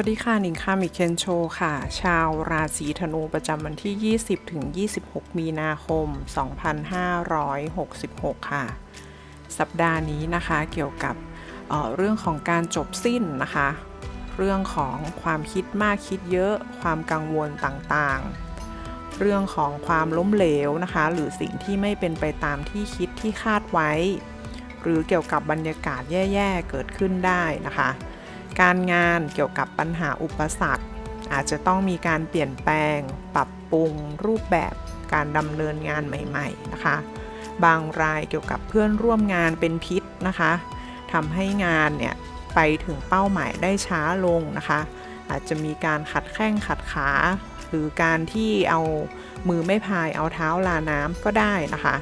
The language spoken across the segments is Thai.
วัสดีค่ะหนิงค่ะมิเคนโชค่ะ ชาวราศีธนูประจำวันที่ 20 ถึง 26 มีนาคม 2566 ค่ะ สัปดาห์นี้นะคะเกี่ยวกับเเรื่องของการจบสิ้นนะคะ เรื่องของความคิดมากคิดเยอะ ความกังวลต่างๆ เรื่องของความล้มเหลวนะคะ หรือสิ่งที่ไม่เป็นไปตามที่คิดที่คาดไว้ หรือเกี่ยวกับบรรยากาศแย่ๆ เกิดขึ้นได้นะคะ การงานเกี่ยวกับปัญหาอุปสรรค อาจจะต้องมีการเปลี่ยนแปลง ปรับปรุง รูปแบบการดำเนินงานใหม่ๆนะคะ บางรายเกี่ยวกับเพื่อนร่วมงานเป็นพิษนะคะทำให้งานเนี่ยไปถึงเป้าหมายได้ช้าลงนะคะ อาจจะมีการขัดแข้งขัดขา หรือการที่เอามือไม่พายเอาเท้าลาน้ำก็ได้นะคะ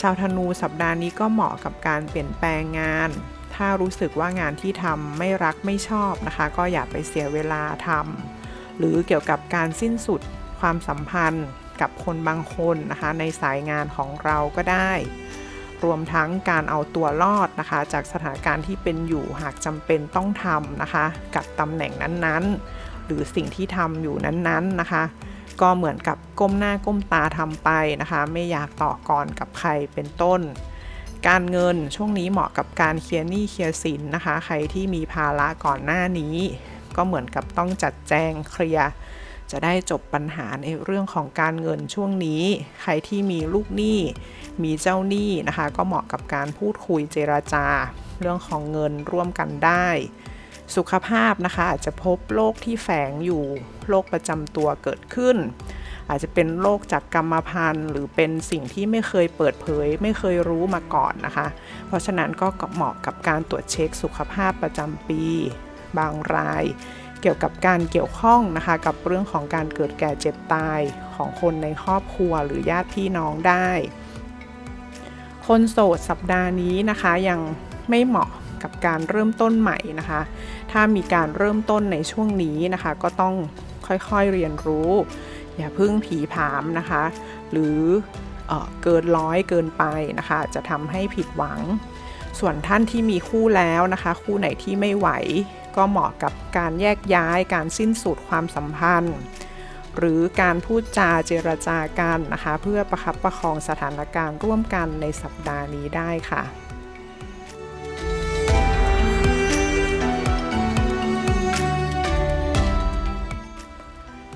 ชาวธนูสัปดาห์นี้ก็เหมาะกับการเปลี่ยนแปลงงาน ถ้ารู้สึกว่างานที่ทำไม่รักไม่ชอบนะคะ ก็อย่าไปเสียเวลาทำหรือเกี่ยวกับการสิ้นสุดความสัมพันธ์กับคนบางคนนะคะ ในสายงานของเราก็ได้ รวมทั้งการเอาตัวรอดนะคะ จากสถานการณ์ที่เป็นอยู่หากจำเป็นต้องทำนะคะ กับตำแหน่งนั้นๆ หรือสิ่งที่ทำอยู่นั้นๆนะคะ ก็เหมือนกับก้มหน้าก้มตาทำไปนะคะ ไม่อยากต่อกรกับใครเป็นต้น การเงินช่วงนี้เหมาะกับการเคลียร์หนี้เคลียร์สินนะคะ ใครที่มีภาระก่อนหน้านี้ ก็เหมือนกับต้องจัดแจงเคลียร์จะได้จบปัญหาในเรื่องของการเงินช่วงนี้ ใครที่มีลูกหนี้ มีเจ้าหนี้นะคะ ก็เหมาะกับการพูดคุยเจราจา เรื่องของเงินร่วมกันได้ สุขภาพนะคะอาจจะพบโรคที่แฝงอยู่โรคประจำตัวเกิดขึ้น อาจจะเป็นโรคจากกรรมพันธุ์ หรือเป็นสิ่งที่ไม่เคยเปิดเผย ไม่เคยรู้มาก่อนนะคะ เพราะฉะนั้นก็เหมาะกับการตรวจเช็คสุขภาพประจำปี บางราย เกี่ยวกับการเกี่ยวข้องนะคะ กับเรื่องของการเกิดแก่เจ็บตายของคนในครอบครัวหรือญาติพี่น้องได้ คนโสดสัปดาห์นี้นะคะยังไม่เหมาะกับการเริ่มต้นใหม่นะคะ ถ้ามีการเริ่มต้นในช่วงนี้นะคะ ก็ต้องค่อยๆเรียนรู้ อย่าเพึ่งผีผามนะคะ หรือเออเกินร้อยเกินไปนะคะ จะทำให้ผิดหวัง ส่วนท่านที่มีคู่แล้วนะคะ คู่ไหนที่ไม่ไหว ก็เหมาะกับการแยกย้ายการสิ้นสุดความสัมพันธ์ หรือการพูดจาเจรจากันนะคะ เพื่อประคับประคองสถานการณ์ร่วมกันในสัปดาห์นี้ได้ค่ะ